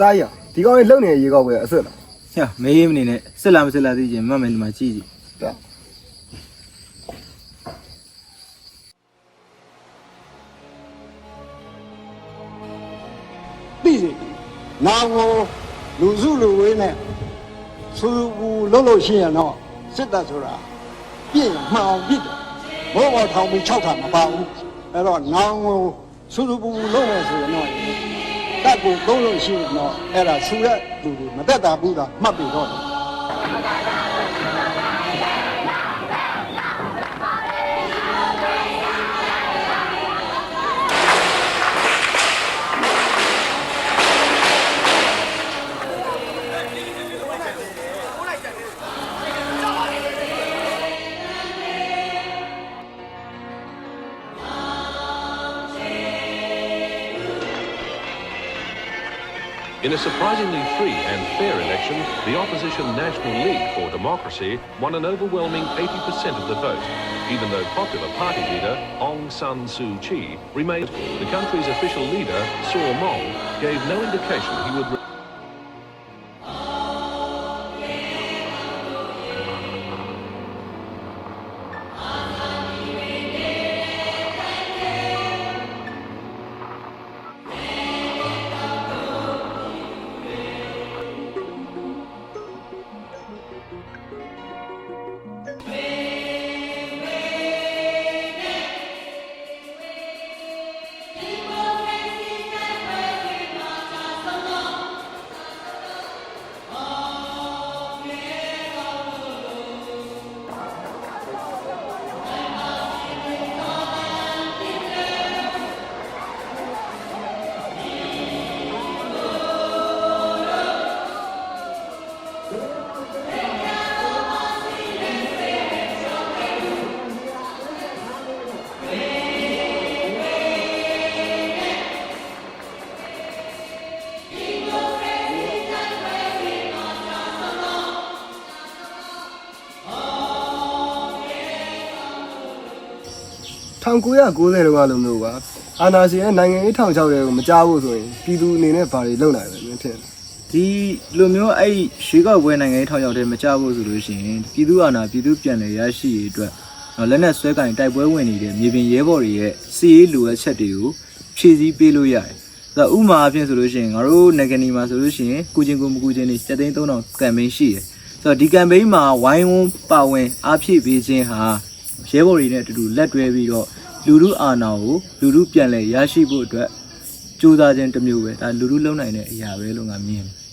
တားရဒီကောင်လေးလုံနေတဲ့ရေကောက်ပဲအဆွတ်လားဟဲ့မေးမနေနဲ့စစ်လားမစစ်လားသိချင်မှတ်မယ်ဒီမှာကြည့်ကြည့်တာသိစေနာကိုလူစုလူဝေးနဲ့ဆူဘူးလုံးလို့ရှိရင်တော့စစ်တပ်ဆိုတာပြည့်မှန်အောင်ပြည့်တယ်ဘောဘောထောင်ပြီး6ခါမပါဘူးအဲ့တော့နာကိုဆူဘူးလုံးမယ်ဆိုရင်တော့ တပ်ကိုလုံးလို့ရှိရင်တော့အဲ့ဒါဆူတဲ့လူတွေမတက်တာဘူးတာမှတ်ပြီးတော့ In a surprisingly free and fair election, the opposition National League for Democracy won an overwhelming 80% of the vote, even though popular party leader Aung San Suu Kyi remained. The country's official leader, Saw Mong, gave no indication he would.1990 လောက်ကလိုမျိုးပါအာနာရှင်ရဲ့နိုင်ငံရေးထောင်ချောက်တွေကိုမကြားဘူးဆိုရင်ပြည်သူအနေနဲ့ဘာတွေလုပ်နိုင်လဲမင်းထင်တယ်ဒီလိုမျိုးအဲ့ဒီရွှေကောက်ပွဲနိုင်ငံရေးထောင်ချောက်တဲ့မကြဘူးဆိုလို့ရှိရင်ပြည်သူအာဏာပြည်သူပြန်လည်ရရှိရေးအတွက်နော်လက်နက်ဆွဲကင်တိုက်ပွဲဝင်နေတဲ့မြေပြင်ရဲဘော်တွေရဲ့စီရေးလိုအပ်ချက်တွေကိုဖြည့်ဆည်းပေးလို့ရတယ်။ဒါဥမာအဖြစ်ဆိုလို့ရှိရင်ငါတို့နိုင်ငံနီမှာဆိုလို့ရှိရင်ကုချင်းကိုမကုချင်းတွေစက်သိန်း3000ကမ်ပိန်းရှိတယ်။ဆိုတော့ဒီကမ်ပိန်းမှာဝိုင်းဝန်းပါဝင်အားဖြည့်ပေးခြင်းဟာ ရဲဘော်တွေနဲ့အတူတူလက်တွဲပြီးတော့လူလူအာဏာကိုလူလူပြန်လည်ရရှိဖို့အတွက်ကြိုးစားခြင်းတစ်မျိုးပဲဒါလူလူလုံနိုင်တဲ့အရာပဲလို့ငါမြင်တယ်